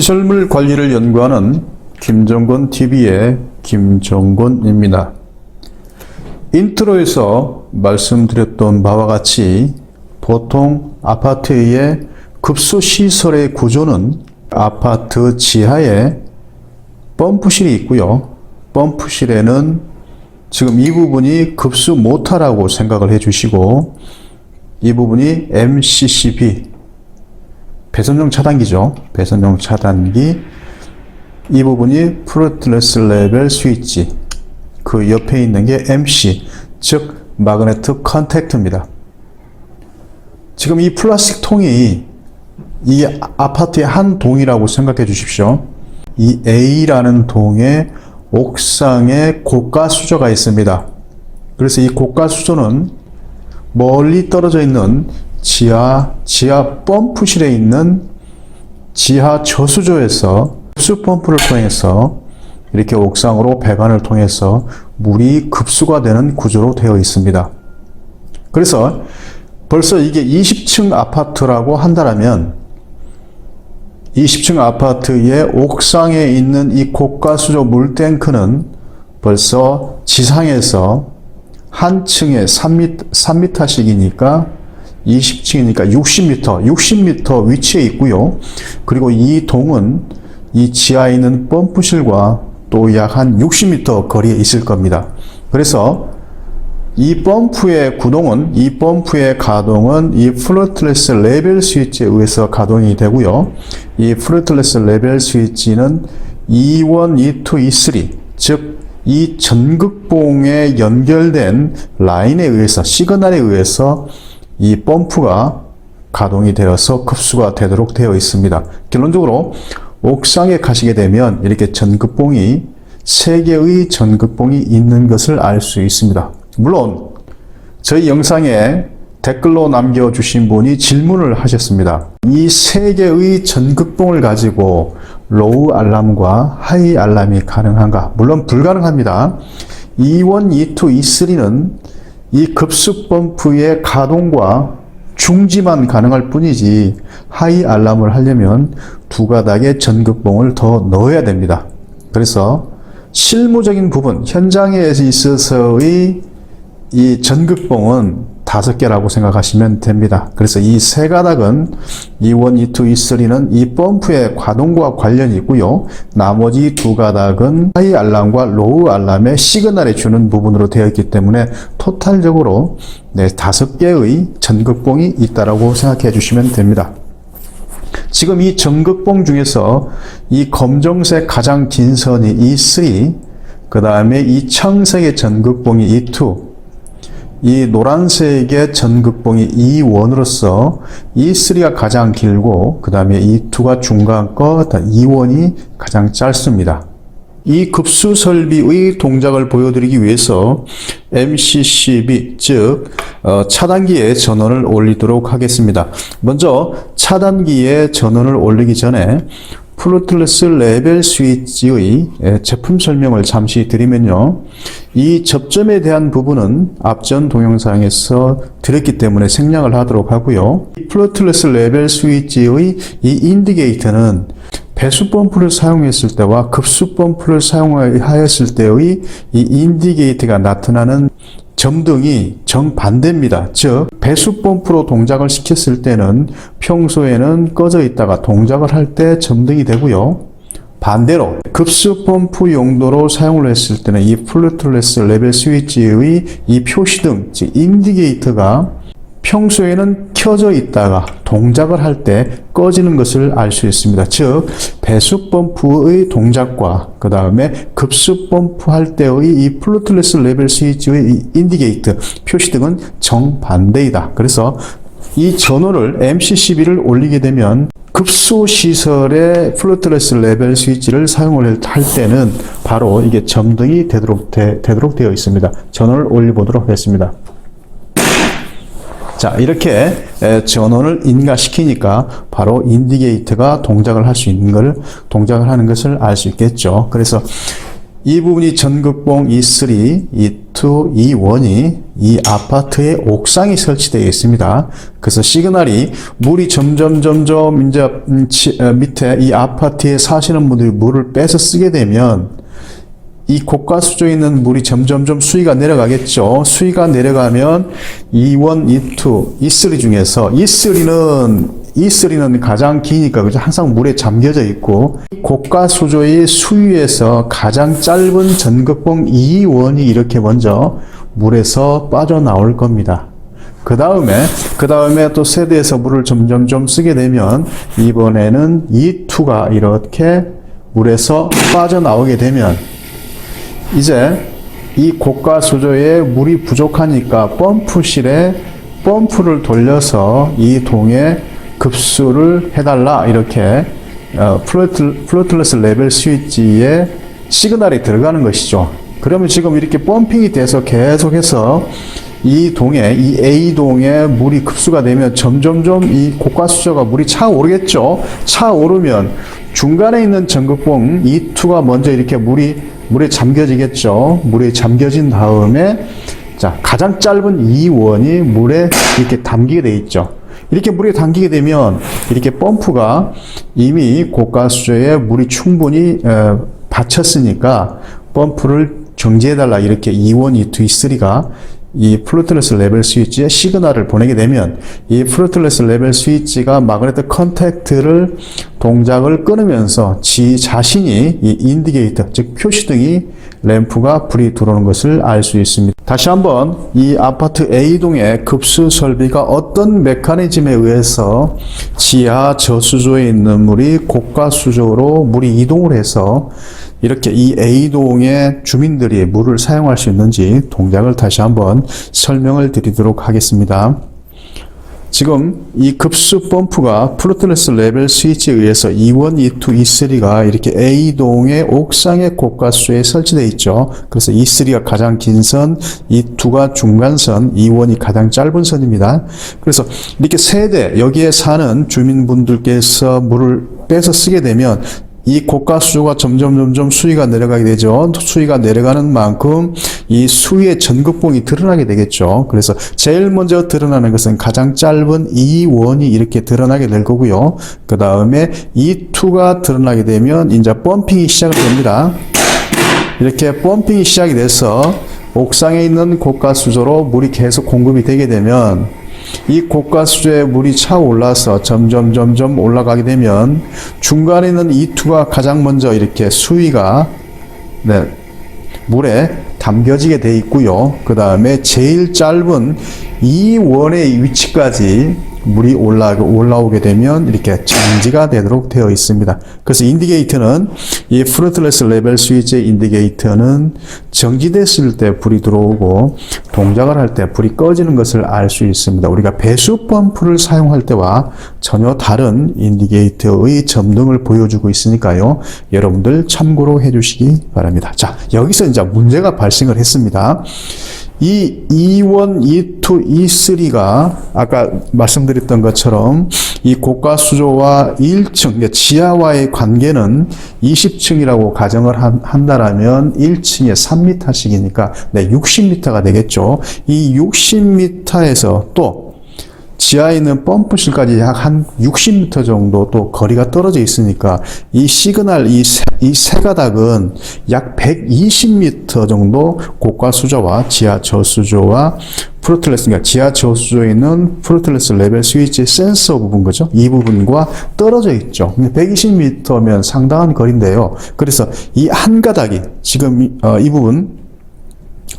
시설물 관리를 연구하는 김정곤 TV의 김정곤입니다. 인트로에서 말씀드렸던 바와 같이 보통 아파트의 급수 시설의 구조는 아파트 지하에 펌프실이 있고요. 펌프실에는 지금 이 부분이 급수 모터라고 생각을 해주시고 이 부분이 MCCB 배선용 차단기죠. 배선용 차단기 이 부분이 프로틀레스 레벨 스위치 그 옆에 있는 게 MC 즉 마그네틱 컨택트입니다. 지금 이 플라스틱 통이 이 아파트의 한 동이라고 생각해 주십시오. 이 A라는 동에 옥상에 고가 수조가 있습니다. 그래서 이 고가 수조는 멀리 떨어져 있는 지하, 지하 펌프실에 있는 지하 저수조에서 흡수 펌프를 통해서 이렇게 옥상으로 배관을 통해서 물이 급수가 되는 구조로 되어 있습니다. 그래서 벌써 이게 20층 아파트라고 한다면 20층 아파트의 옥상에 있는 이 고가 수조 물탱크는 벌써 지상에서 한 층에 3m, 3m씩이니까 20층이니까 60m, 60m 위치에 있고요. 그리고 이 동은 이 지하에 있는 펌프실과 또 약 한 60m 거리에 있을 겁니다. 그래서 이 펌프의 구동은 이 펌프의 가동은 이 플러틀레스 레벨 스위치에 의해서 가동이 되고요. 이 플러틀레스 레벨 스위치는 E1, E2, E3 즉 이 전극봉에 연결된 라인에 의해서 시그널에 의해서 이 펌프가 가동이 되어서 급수가 되도록 되어 있습니다. 결론적으로 옥상에 가시게 되면 이렇게 전극봉이 세 개의 전극봉이 있는 것을 알 수 있습니다. 물론 저희 영상에 댓글로 남겨주신 분이 질문을 하셨습니다. 이 세 개의 전극봉을 가지고 로우 알람과 하이 알람이 가능한가? 물론 불가능합니다. E1, E2, E3는 이 급수 펌프의 가동과 중지만 가능할 뿐이지 하이 알람을 하려면 두 가닥의 전극봉을 더 넣어야 됩니다. 그래서 실무적인 부분, 현장에 있어서의 이 전극봉은 다섯 개라고 생각하시면 됩니다. 그래서 이 세 가닥은 E1, E2, E3는 이 펌프의 가동과 관련이 있고요. 나머지 두 가닥은 하이 알람과 로우 알람의 시그널에 주는 부분으로 되어 있기 때문에 토탈적으로 네, 다섯 개의 전극봉이 있다라고 생각해 주시면 됩니다. 지금 이 전극봉 중에서 이 검정색 가장 긴 선이 E3, 그 다음에 이 청색의 전극봉이 E2, 이 노란색의 전극봉이 E1으로서 E3가 가장 길고 그 다음에 E2가 중간 거, E1이 가장 짧습니다. 이 급수 설비의 동작을 보여드리기 위해서 MCCB 즉 어, 차단기에 전원을 올리도록 하겠습니다. 먼저 차단기에 전원을 올리기 전에 플루틀레스 레벨 스위치의 제품 설명을 잠시 드리면요. 이 접점에 대한 부분은 앞전 동영상에서 드렸기 때문에 생략을 하도록 하고요. 플루틀레스 레벨 스위치의 이 인디게이터는 배수 펌프를 사용했을 때와 급수 펌프를 사용하였을 때의 이 인디게이터가 나타나는 점등이 정반대입니다. 즉, 배수 펌프로 동작을 시켰을 때는 평소에는 꺼져 있다가 동작을 할 때 점등이 되고요. 반대로 급수 펌프 용도로 사용을 했을 때는 이 플루틀레스 레벨 스위치의 이 표시등, 즉 인디게이터가 평소에는 켜져 있다가 동작을 할 때 꺼지는 것을 알 수 있습니다. 즉 배수 펌프의 동작과 그 다음에 급수 펌프 할 때의 이 플루틀레스 레벨 스위치의 이 인디게이터 표시등은 정반대이다. 그래서 이 전원을 MCCB를 올리게 되면 급수 시설의 플루틀레스 레벨 스위치를 사용을 할 때는 바로 이게 점등이 되도록, 되, 되도록 되어 있습니다. 전원을 올려보도록 하겠습니다. 자, 이렇게 전원을 인가시키니까 바로 인디게이터가 동작을 할 수 있는 걸 동작을 하는 것을 알 수 있겠죠. 그래서 이 부분이 전극봉 E3, E2, E1이 이 아파트의 옥상에 설치되어 있습니다. 그래서 시그널이 물이 점점 점점 이제 음, 치- 어, 밑에 이 아파트에 사시는 분들이 물을 빼서 쓰게 되면 이 고가 수조에 있는 물이 점점점 수위가 내려가겠죠. 수위가 내려가면 E1, E2, E3 중에서 E3는 E3는 가장 기니까 그죠? 항상 물에 잠겨져 있고 고가 수조의 수위에서 가장 짧은 전극봉 E1이 이렇게 먼저 물에서 빠져나올 겁니다. 그 다음에, 그 다음에 또 세대에서 물을 점점점 쓰게 되면 이번에는 E2가 이렇게 물에서 빠져나오게 되면 이제 이 고가 수조에 물이 부족하니까 펌프실에 펌프를 돌려서 이 동에 급수를 해달라 이렇게 어, 플로트, 플로틀러스 레벨 스위치에 시그널이 들어가는 것이죠. 그러면 지금 이렇게 펌핑이 돼서 계속해서 이 동에 이 A 동에 물이 급수가 되면 점점점 이 고가 수조가 물이 차 오르겠죠. 차 오르면 중간에 있는 전극봉 이 2가 먼저 이렇게 물이 물에 잠겨지겠죠. 물에 잠겨진 다음에 자 가장 짧은 이 원이 물에 이렇게 담기게 돼 있죠. 이렇게 물에 담기게 되면 이렇게 펌프가 이미 고가 수조에 물이 충분히 어, 받쳤으니까 펌프를 정지해달라 이렇게 2원, 2, 2, 3가 이 플루트레스 레벨 스위치에 시그널을 보내게 되면 이 플루트레스 레벨 스위치가 마그네틱 컨택트를 동작을 끊으면서 지 자신이 이 인디게이터 즉 표시등이 램프가 불이 들어오는 것을 알 수 있습니다. 다시 한번 이 아파트 A동의 급수 설비가 어떤 메커니즘에 의해서 지하 저수조에 있는 물이 고가 수조로 물이 이동을 해서 이렇게 이 A동의 주민들이 물을 사용할 수 있는지 동작을 다시 한번 설명을 드리도록 하겠습니다. 지금 이 급수 펌프가 플루트레스 레벨 스위치에 의해서 E1, E2, E3가 이렇게 A동의 옥상의 고가수에 설치되어 있죠. 그래서 E3가 가장 긴 선, E2가 중간선, E1이 가장 짧은 선입니다. 그래서 이렇게 세대, 여기에 사는 주민분들께서 물을 빼서 쓰게 되면 이 고가 수조가 점점 점점 수위가 내려가게 되죠. 수위가 내려가는 만큼 이 수위의 전극봉이 드러나게 되겠죠. 그래서 제일 먼저 드러나는 것은 가장 짧은 E1이 이렇게 드러나게 될 거고요. 그 다음에 E2가 드러나게 되면 이제 펌핑이 시작이 됩니다. 이렇게 펌핑이 시작이 돼서 옥상에 있는 고가 수조로 물이 계속 공급이 되게 되면 이 고가 수조에 물이 차 올라서 점점 점점 올라가게 되면 중간에 있는 E2가 가장 먼저 이렇게 수위가 네, 물에 담겨지게 돼 있고요. 그 다음에 제일 짧은 이 원의 위치까지 물이 올라, 올라오게 되면 이렇게 정지가 되도록 되어 있습니다. 그래서 인디게이터는 이 프로틀레스 레벨 스위치의 인디게이터는 정지됐을 때 불이 들어오고 동작을 할 때 불이 꺼지는 것을 알 수 있습니다. 우리가 배수 펌프를 사용할 때와 전혀 다른 인디게이터의 점등을 보여주고 있으니까요. 여러분들 참고로 해주시기 바랍니다. 자, 여기서 이제 문제가 발생을 했습니다. 이 E1, E2, E3가 아까 말씀드렸던 것처럼 이 고가 수조와 1층, 지하와의 관계는 20층이라고 가정을 한, 한다라면 1층에 3m씩이니까 네, 60m가 되겠죠. 이 60m에서 또 지하에 있는 펌프실까지 약 한 60m 정도 또 거리가 떨어져 있으니까 이 시그널 이 세, 이세 가닥은 약 120m 정도 고가 수조와 지하 저수조와 프로틀레스, 그러니까 지하 저수조에 있는 프로틀레스 레벨 스위치 센서 부분 거죠. 이 부분과 떨어져 있죠. 120m면 상당한 거리인데요. 그래서 이 한 가닥이 지금 이, 어, 이 부분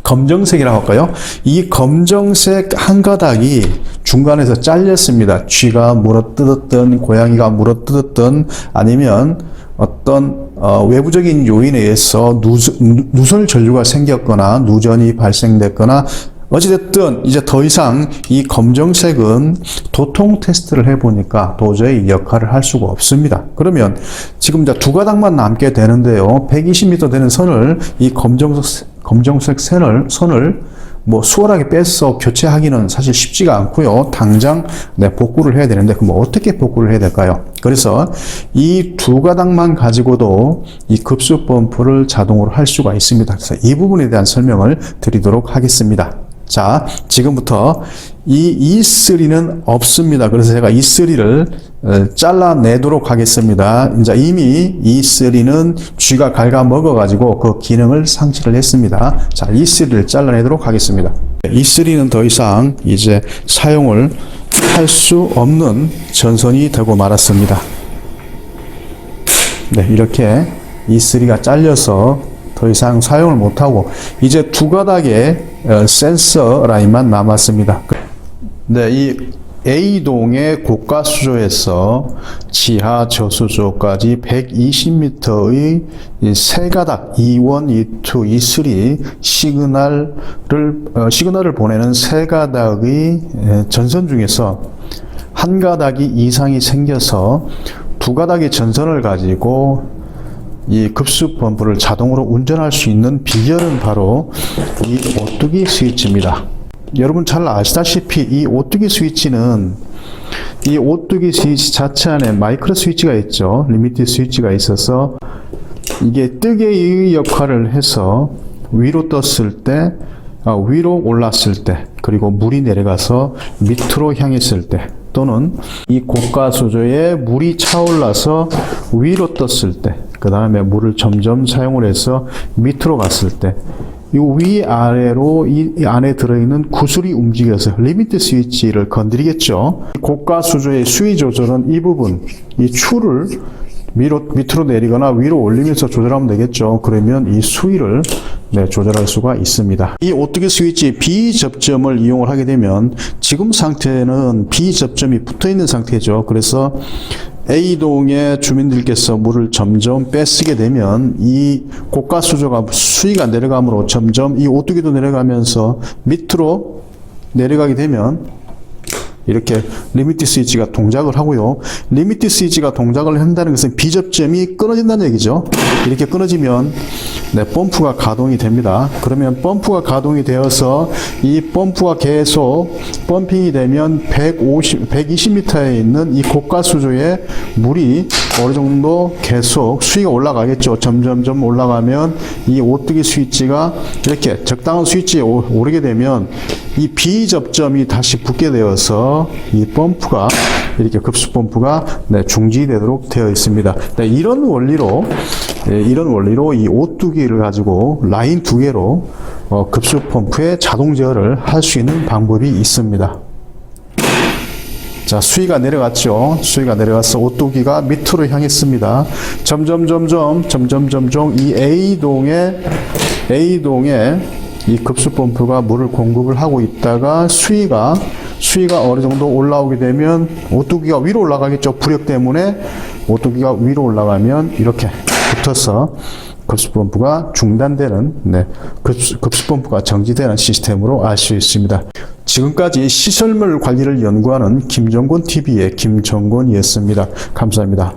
검정색이라고 할까요? 이 검정색 한 가닥이 중간에서 잘렸습니다. 쥐가 물어뜯었던, 고양이가 물어뜯었던, 아니면 어떤 어, 외부적인 요인에 의해서 누설 전류가 생겼거나 누전이 발생됐거나 어찌됐든 이제 더 이상 이 검정색은 도통 테스트를 해보니까 도저히 역할을 할 수가 없습니다. 그러면 지금 이제 두 가닥만 남게 되는데요. 120m 되는 선을 이 검정색 검정색 선을, 선을 뭐 수월하게 빼서 교체하기는 사실 쉽지가 않고요. 당장 네, 복구를 해야 되는데 그럼 뭐 어떻게 복구를 해야 될까요? 그래서 이 두 가닥만 가지고도 이 급수 펌프를 자동으로 할 수가 있습니다. 그래서 이 부분에 대한 설명을 드리도록 하겠습니다. 자, 지금부터 이 E3는 없습니다. 그래서 제가 E3를 어, 잘라내도록 하겠습니다. 이제 이미 E3는 쥐가 갉아 먹어가지고 그 기능을 상실을 했습니다. 자, E3를 잘라내도록 하겠습니다. E3는 더 이상 이제 사용을 할 수 없는 전선이 되고 말았습니다. 네, 이렇게 E3가 잘려서 더 이상 사용을 못하고 이제 두 가닥의 어, 센서 라인만 남았습니다. 네, 이 A동의 고가 수조에서 지하 저수조까지 120m의 세 가닥 E1, E2, E3 시그널을 어, 시그널을 보내는 세 가닥의 에, 전선 중에서 한 가닥이 이상이 생겨서 두 가닥의 전선을 가지고 이 급수 펌프를 자동으로 운전할 수 있는 비결은 바로 이 오뚜기 스위치입니다. 여러분 잘 아시다시피 이 오뚜기 스위치는 이 오뚜기 스위치 자체 안에 마이크로 스위치가 있죠. 리미티 스위치가 있어서 이게 뜨개의 역할을 해서 위로 떴을 때, 아, 위로 올랐을 때, 그리고 물이 내려가서 밑으로 향했을 때, 또는 이 고가 수조에 물이 차올라서 위로 떴을 때, 그 다음에 물을 점점 사용을 해서 밑으로 갔을 때, 이 위아래로 이, 이 안에 들어있는 구슬이 움직여서 리미트 스위치를 건드리겠죠. 고가 수조의 수위 조절은 이 부분, 이 추를 위로, 밑으로 내리거나 위로 올리면서 조절하면 되겠죠. 그러면 이 수위를 네, 조절할 수가 있습니다. 이 오뚜기 스위치 비접점을 이용을 하게 되면 지금 상태는 비접점이 붙어 있는 상태죠. 그래서 A동의 주민들께서 물을 점점 빼쓰게 되면 이 고가 수조가 수위가 내려감으로 점점 이 오뚜기도 내려가면서 밑으로 내려가게 되면 이렇게 리미트 스위치가 동작을 하고요. 리미트 스위치가 동작을 한다는 것은 비접점이 끊어진다는 얘기죠. 이렇게 끊어지면 네, 펌프가 가동이 됩니다. 그러면 펌프가 가동이 되어서 이 펌프가 계속 펌핑이 되면 150, 120m에 있는 이 고가 수조에 물이 어느 정도 계속 수위가 올라가겠죠. 점점점 올라가면 이 오뚜기 스위치가 이렇게 적당한 스위치에 오- 오르게 되면 이 비접점이 다시 붙게 되어서 이 펌프가 이렇게 급수 펌프가 네, 중지되도록 되어 있습니다. 네, 이런 원리로 네, 이런 원리로 이 오뚜기를 가지고 라인 두 개로 어, 급수 펌프의 자동 제어를 할 수 있는 방법이 있습니다. 자, 수위가 내려갔죠. 수위가 내려가서 오뚜기가 밑으로 향했습니다. 점점, 점점, 점점, 점점 이 A동에, A동에 이 급수 펌프가 물을 공급을 하고 있다가 수위가, 수위가 어느 정도 올라오게 되면 오뚜기가 위로 올라가겠죠. 부력 때문에 오뚜기가 위로 올라가면 이렇게 붙어서 급수 펌프가 중단되는, 네, 급수, 급수 펌프가 정지되는 시스템으로 알 수 있습니다. 지금까지 시설물 관리를 연구하는 김정곤 TV의 김정곤이었습니다. 감사합니다.